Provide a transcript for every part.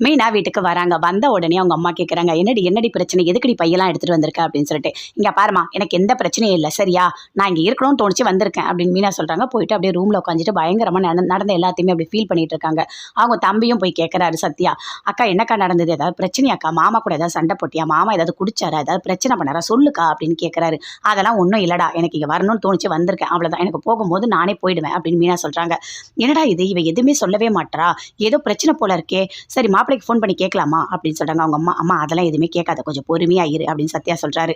மீனா வீட்டுக்கு வராங்க. வந்த உடனே அவங்க அம்மா கேட்குறாங்க என்னடி என்னடி பிரச்சனை? எதுக்கடி பையெல்லாம் எடுத்துகிட்டு வந்திருக்க? அப்படின்னு சொல்லிட்டு இங்கே பாருமா எனக்கு எந்த பிரச்சனையும் இல்லை சரியா? நான் இங்கே இருக்கணும்னு தோணுச்சு வந்திருக்கேன். அப்படின்னு மீனா சொல்கிறாங்க போயிட்டு அப்படியே ரூமில் உட்காந்துட்டு பயங்கரமாக நட நடந்த எல்லாத்தையுமே அப்படி ஃபீல் பண்ணிட்டு இருக்காங்க. அவங்க தம்பியும் போய் கேட்குறாரு சத்யா அக்கா என்னக்கா நடந்தது? ஏதாவது பிரச்சனையாக்கா மாமா கூட ஏதாவது சண்டை போட்டியா? மாமா ஏதாவது குடிச்சாரா? ஏதாவது பிரச்சனை பண்ணாரா? சொல்லுக்கா? அப்படின்னு கேட்குறாரு அதெல்லாம் ஒன்றும் இல்லடா எனக்கு இங்கே வரணும்னு தோணுச்சு வந்திருக்கேன். அவ்வளோதான் எனக்கு போகும்போது நானே போயிடுவேன். அப்படின்னு மீனா சொல்கிறாங்க என்னடா இது? இவ எதுவுமே சொல்லவே மாட்டா ஏதோ பிரச்சனை போல இருக்கே. சரிம்மா மாப்பிளைக்கு ஃபோன் பண்ணி கேட்கலாமா அப்படின்னு சொல்கிறாங்க அவங்க அம்மா அம்மா அதெல்லாம் எதுவுமே கேட்காத. கொஞ்சம் பொறுமையாக இரு அப்படின்னு சத்யா சொல்கிறாரு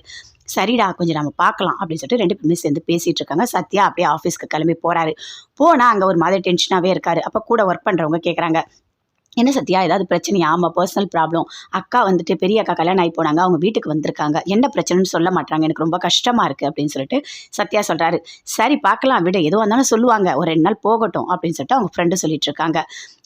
சரிடா கொஞ்சம் நம்ம பார்க்கலாம் அப்படின்னு சொல்லிட்டு ரெண்டு பேருமே சேர்ந்து பேசிகிட்டு இருக்காங்க. சத்யா அப்படியே ஆஃபீஸ்க்கு கிளம்பி போகிறாரு போனால் அங்கே ஒரு மாதிரி டென்ஷனாகவே இருக்காரு. அப்போ கூட ஒர்க் பண்ணுறவங்க கேட்குறாங்க என்ன சத்யா? ஏதாவது பிரச்சனையா? ஆமாம் பர்சனல் ப்ராப்ளம் அக்கா வந்துட்டு பெரிய அக்கா கல்யாணம் ஆகி போனாங்க. அவங்க வீட்டுக்கு வந்திருக்காங்க. என்ன பிரச்சனைன்னு சொல்ல மாட்டாங்க எனக்கு ரொம்ப கஷ்டமாக இருக்குது அப்படின்னு சொல்லிட்டு சத்யா சொல்கிறாரு சரி பார்க்கலாம் விட. எதுவாக இருந்தாலும் சொல்லுவாங்க. ஒரு ரெண்டு நாள் போகட்டும் அப்படின்னு சொல்லிட்டு அவங்க ஃப்ரெண்டு சொல்லிட்டு இருக்காங்க.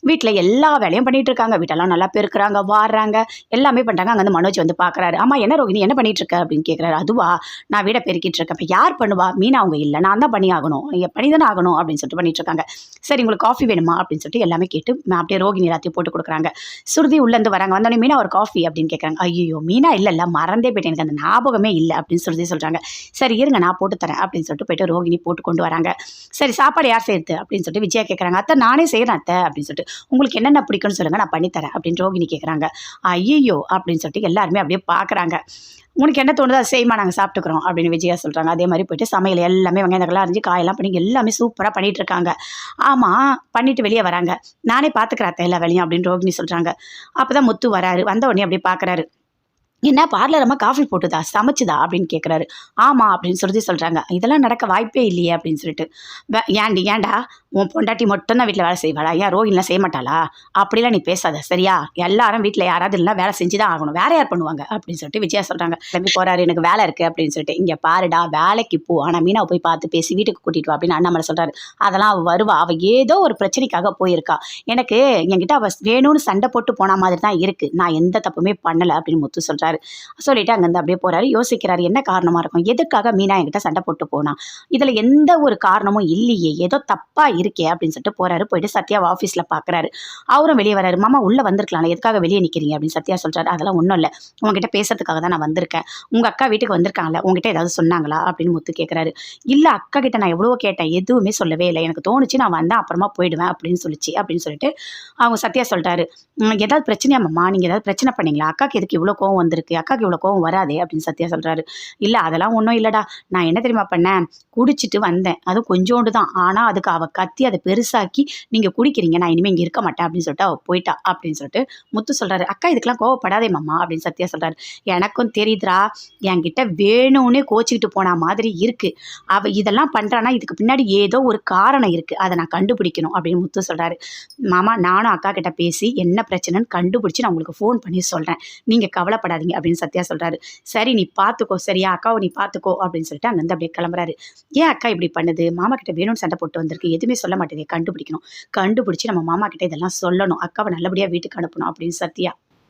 வீட்டில் எல்லா வேலையும் பண்ணிட்டு இருக்காங்க. வீட்டெல்லாம் நல்லா பெருக்குறாங்க வாடுறாங்க. எல்லாமே பண்ணுறாங்க அங்கே வந்து மனோஜ் வந்து பார்க்குறாரு ஆமாம் என்ன ரோகிணி? என்ன பண்ணிட்டு இருக்க? அப்படின்னு கேட்குறாரு அதுவா? நான் வீடை பெருக்கிட்டு இருக்கேன். இப்போ யார் பண்ணுவா? மீன் அவங்க இல்லை. நான் தான் பண்ணி ஆகணும். நீங்கள் பண்ணி தானே ஆகணும் அப்படின்னு சொல்லிட்டு பண்ணிட்டு இருக்காங்க. சரி உங்களுக்கு காஃபி வேணுமா? அப்படின்னு சொல்லிட்டு எல்லாமே கேட்டு நான் அப்படியே ரோகிணி எல்லாத்தையும் போட்டு கொடுக்குறாங்க. சுருதி உள்ளேருந்து வராங்க. வந்தோடனே மீனா ஒரு காஃபி அப்படின்னு கேட்குறாங்க ஐயோ மீனா இல்லை இல்லை மறந்தே போயிட்டு எனக்கு அந்த ஞாபகமே இல்லை அப்படின்னு சுருதி சொல்கிறாங்க சரி இருங்க நான் போட்டு தரேன் அப்படின்னு சொல்லிட்டு போயிட்டு ரோகிணி போட்டு கொண்டு வராங்க. சரி சாப்பாடு யார் செய்யுது அப்படின்னு சொல்லிட்டு விஜயா கேட்குறாங்க அத்தை நானே செய்கிறேன் அத்தை அப்படின்னு சொல்லிட்டு. உங்களுக்கு என்னென்ன பிடிக்கும்னு சொல்லுங்கள் நான் பண்ணித்தரேன் அப்படின்னு ரோகிணி கேட்குறாங்க ஐயோ அப்படின்னு சொல்லிட்டு எல்லாருமே அப்படியே பார்க்குறாங்க உனக்கு என்ன தோணுதோ அதை செய்யுமா நாங்கள் சாப்பிட்டுக்குறோம் அப்படின்னு விஜயா சொல்கிறாங்க அதே மாதிரி போயிட்டு சமையல் எல்லாமே வெங்காயத்தக்கெல்லாம் அரிஞ்சு காயெல்லாம் பண்ணி எல்லாமே சூப்பராக பண்ணிட்டு இருக்காங்க ஆமாம் பண்ணிட்டு வெளியே வராங்க. நானே பார்த்துக்கிறேன் அத்தை எல்லா வேலையும் அப்படின்னு ரோகிணி சொல்கிறாங்க அப்போ தான் முத்து வராரு. வந்த உடனே அப்படியே பார்க்குறாரு என்ன பார்லர் அம்மா காஃபி போட்டுதா? சமைச்சுதா? அப்படின்னு கேட்குறாரு ஆமாம் அப்படின்னு சொல்லி சொல்கிறாங்க இதெல்லாம் நடக்க வாய்ப்பே இல்லையே அப்படின்னு சொல்லிட்டு. வே- ஏன்டி ஏன்டா? உன் பொண்டாட்டி மட்டும்தான் வீட்டில் வேலை செய்வாளா? ஏன் ரோஹின்லாம் செய்ய மாட்டாளா? அப்படிலாம் நீ பேசாத சரியா? எல்லாரும் வீட்டில் யாராவது இல்லைனா வேலை செஞ்சு தான் ஆகணும். வேற யார் பண்ணுவாங்க? அப்படின்னு சொல்லிட்டு விஜயா சொல்கிறாங்க கிளம்பி போகிறாரு எனக்கு வேலை இருக்குது அப்படின்னு சொல்லிட்டு. இங்கே பாருடா வேலைக்கு போ. ஆனால் மீனாவை போய் பார்த்து பேசி வீட்டுக்கு கூட்டிட்டு வா அப்படின்னு அண்ணாமலை சொல்கிறாரு அதெல்லாம் அவள் வருவா. அவள் ஏதோ ஒரு பிரச்சனைக்காக போயிருக்கா. எனக்கு என்கிட்ட அவள் வேணும்னு சண்டை போட்டு போன மாதிரி தான் இருக்குது நான் எந்த தப்புமே பண்ணலை அப்படின்னு முத்து சொல்கிறாரு சொல்லிட்டு அங்கேருந்து அப்படியே போகிறாரு யோசிக்கிறாரு என்ன காரணமாக இருக்கும்? எதுக்காக மீனா என்கிட்ட சண்டை போட்டு போனா? இதில் எந்த ஒரு காரணமும் இல்லையே. ஏதோ தப்பாக இருக்கே அப்படின்னு சொல்லிட்டு போகிறாரு போயிட்டு சத்யா ஆஃபீஸில் பார்க்குறாரு அவரும் வெளியே வராரு. மாமா உள்ளே வந்திருக்கலாம் எதுக்காக வெளியே நிற்கிறீங்க அப்படின்னு சத்யா சொல்கிறாரு அதெல்லாம் ஒன்றும் இல்லை. உங்ககிட்ட பேசுறதுக்காக தான் நான் வந்திருக்கேன். உங்கள் அக்கா வீட்டுக்கு வந்திருக்காங்களே உங்ககிட்ட ஏதாவது சொன்னாங்களா? அப்படின்னு முத்து கேட்குறாரு இல்லை அக்கா கிட்ட நான் எவ்வளோ கேட்டேன். எதுவுமே சொல்லவே இல்லை. எனக்கு தோணுச்சு நான் வந்தேன் அப்புறமா போயிடுவேன் அப்படின்னு சொல்லிச்சு. அப்படின்னு சொல்லிட்டு அவங்க சத்யா சொல்கிறாரு ஏதாவது பிரச்சனையா மாமா நீங்கள் ஏதாவது பிரச்சனை பண்ணீங்களா? அக்காக்கு எதுக்கு இவ்வளோ கோவம் வந்திருக்கு? அக்காவுக்கு இவ்வளோ கோவம் வராதே அப்படின்னு சத்யா சொல்கிறாரு இல்லை அதெல்லாம் ஒன்றும் இல்லைடா. நான் என்ன தெரியுமா பண்ணேன்? குடிச்சிட்டு வந்தேன். அதுவும் கொஞ்சோண்டு தான். ஆனால் அதுக்கு அவள் கத்தி அதை பெருசாக்கி நீங்கள் குடிக்கிறீங்க. நான் இனிமேல் இங்கே இருக்க மாட்டேன். அப்படின்னு சொல்லிட்டு அவள் போயிட்டா. அப்படின்னு சொல்லிட்டு முத்து சொல்கிறாரு அக்கா இதுக்கெல்லாம் கோவப்படாதே மாமா. அப்படின்னு சத்யா சொல்கிறாரு எனக்கும் தெரியுதுடா. என்கிட்ட வேணும்னே கோச்சிக்கிட்டு போன மாதிரி இருக்குது அவள் இதெல்லாம் பண்ணுறான்னா இதுக்கு பின்னாடி ஏதோ ஒரு காரணம் இருக்குது அதை நான் கண்டுபிடிக்கணும். அப்படின்னு முத்து சொல்கிறாரு மாமா நானும் அக்கா கிட்ட பேசி என்ன பிரச்சனைன்னு கண்டுபிடிச்சி நான் உங்களுக்கு ஃபோன் பண்ணி சொல்கிறேன் நீங்கள் கவலைப்படாதீங்க. அப்படின்னு சத்யா சொல்கிறாரு சரி நீ பார்த்துக்கோ சரியா? அக்காவை நீ பார்த்துக்கோ அப்படின்னு சொல்லிட்டு அங்கேருந்து அப்படியே கிளம்புறாரு. ஏன் அக்கா இப்படி பண்ணுது? மாமா கிட்ட வேணும்னு சண்டை போட்டு வந்திருக்கு. எதுவுமே சொல்ல மாட்டேங்குது. கண்டுபிடிக்கணும். கண்டுபிடிச்சி நம்ம மாமா கிட்ட இதெல்லாம் சொல்லணும். அக்காவை நல்லபடியாக வீட்டுக்கு அனுப்பணும் அப்படின்னு சத்யா.